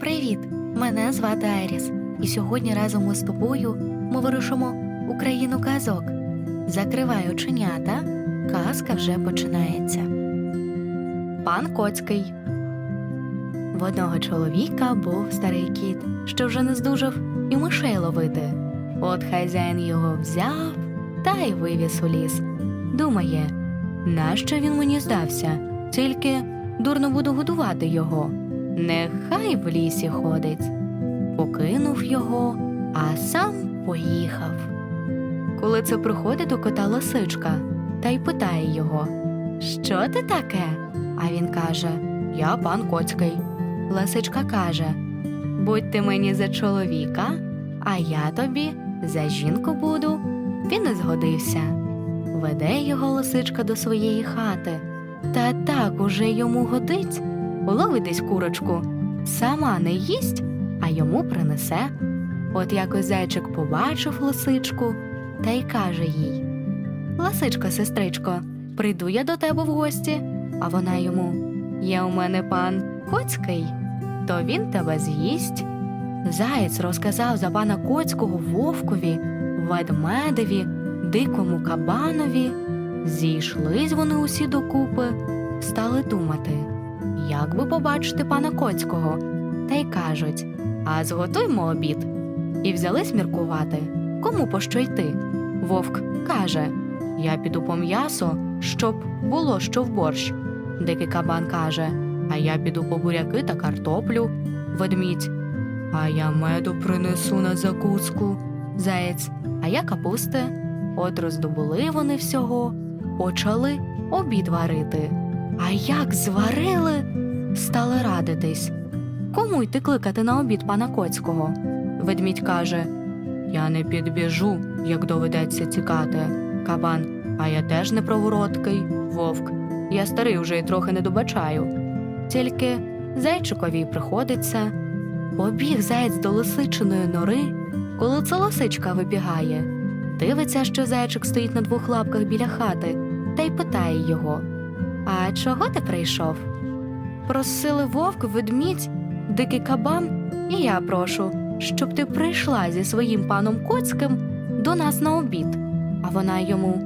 Привіт! Мене звати Айріс, і сьогодні разом із тобою ми вирушимо у країну казок. Закривай оченята, казка вже починається. Пан Коцький. В одного чоловіка був старий кіт, що вже не здужав і мишей ловити. От хазяїн його взяв та й вивіз у ліс. Думає, нащо він мені здався? Тільки дурно буду годувати його. Нехай в лісі ходить. Покинув його, а сам поїхав. Коли це приходить до кота лисичка та й питає його, Що ти таке? А він каже Я пан Коцький. Лисичка каже Будь ти мені за чоловіка, а я тобі за жінку буду. Він не згодився. Веде його лисичка до своєї хати, та так уже йому годить, десь курочку, сама не їсть, а йому принесе. От якось зайчик побачив лисичку та й каже їй Лисичко, сестричко, прийду я до тебе в гості, а вона йому Є у мене пан Коцький, то він тебе з'їсть. Заєць розказав за пана Коцького вовкові, ведмедеві, дикому кабанові. Зійшлись вони усі докупи, стали думати, як би побачити пана Коцького, та й кажуть А зготуймо обід. І взялись міркувати, кому по що йти. Вовк каже Я піду по м'ясо, щоб було що в борщ. Дикий кабан каже А я піду по буряки та картоплю. Ведмідь. А я меду принесу на закуску. Заєць, а я капусти. От роздобули вони всього, почали обід варити. А як зварили, стали радитись. Кому йти кликати на обід пана Коцького? Ведмідь каже Я не підбіжу, як доведеться тікати. Кабан, а я теж не провороткий. Вовк. Я старий уже й трохи не добачаю. Тільки зайчикові приходиться. Побіг заєць до лисичиної нори, коли це лисичка вибігає. Дивиться, що зайчик стоїть на двох лапках біля хати, та й питає його А чого ти прийшов? Просили вовк, ведмідь, дикий кабан, і я прошу, щоб ти прийшла зі своїм паном Коцьким до нас на обід. А вона йому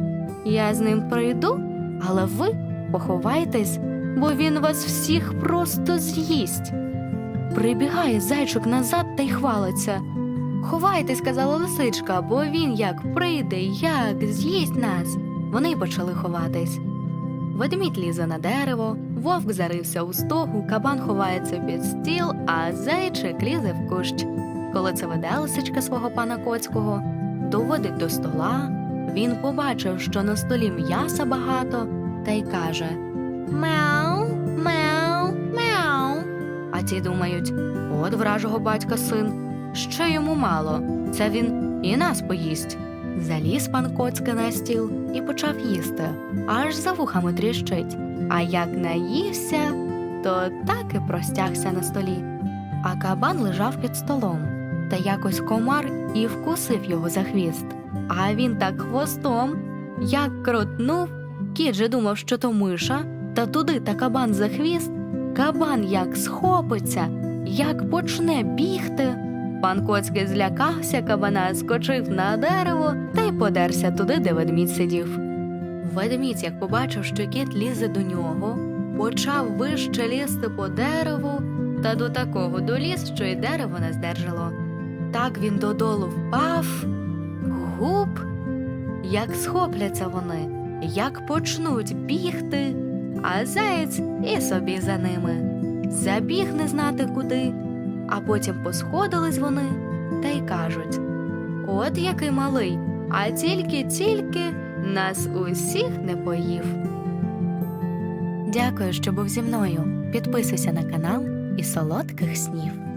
Я з ним прийду, але ви поховайтесь, бо він вас всіх просто з'їсть. Прибігає зайчик назад та й хвалиться. Ховайтесь, сказала лисичка, бо він як прийде, як з'їсть нас. Вони й почали ховатись. Ведмідь лізе на дерево, вовк зарився у стогу, кабан ховається під стіл, а зайчик лізе в кущ. Коли це веде лисичка свого пана Коцького, доводить до стола. Він побачив, що на столі м'яса багато, та й каже Мяу, мяу, мяу. А ті думають, от вражого батька син. Ще йому мало, це він і нас поїсть. Заліз пан Коцька на стіл і почав їсти, аж за вухами тріщить. А як наївся, то так і простягся на столі. А кабан лежав під столом, та якось комар і вкусив його за хвіст. А він так хвостом, як крутнув, кіт же думав, що то миша, та туди та кабан за хвіст. Кабан як схопиться, як почне бігти. Пан Коцький злякався кабана, скочив на дерево та й подерся туди, де ведмідь сидів. Ведмідь, як побачив, що кіт лізе до нього, почав вище лізти по дереву та до такого доліз, що й дерево не здержало. Так він додолу впав, гуп, як схопляться вони, як почнуть бігти, а заєць і собі за ними. Забіг не знати куди, а потім посходились вони та й кажуть: От який малий, а тільки-тільки нас усіх не поїв. Дякую, що був зі мною. Підписуйся на канал і солодких снів.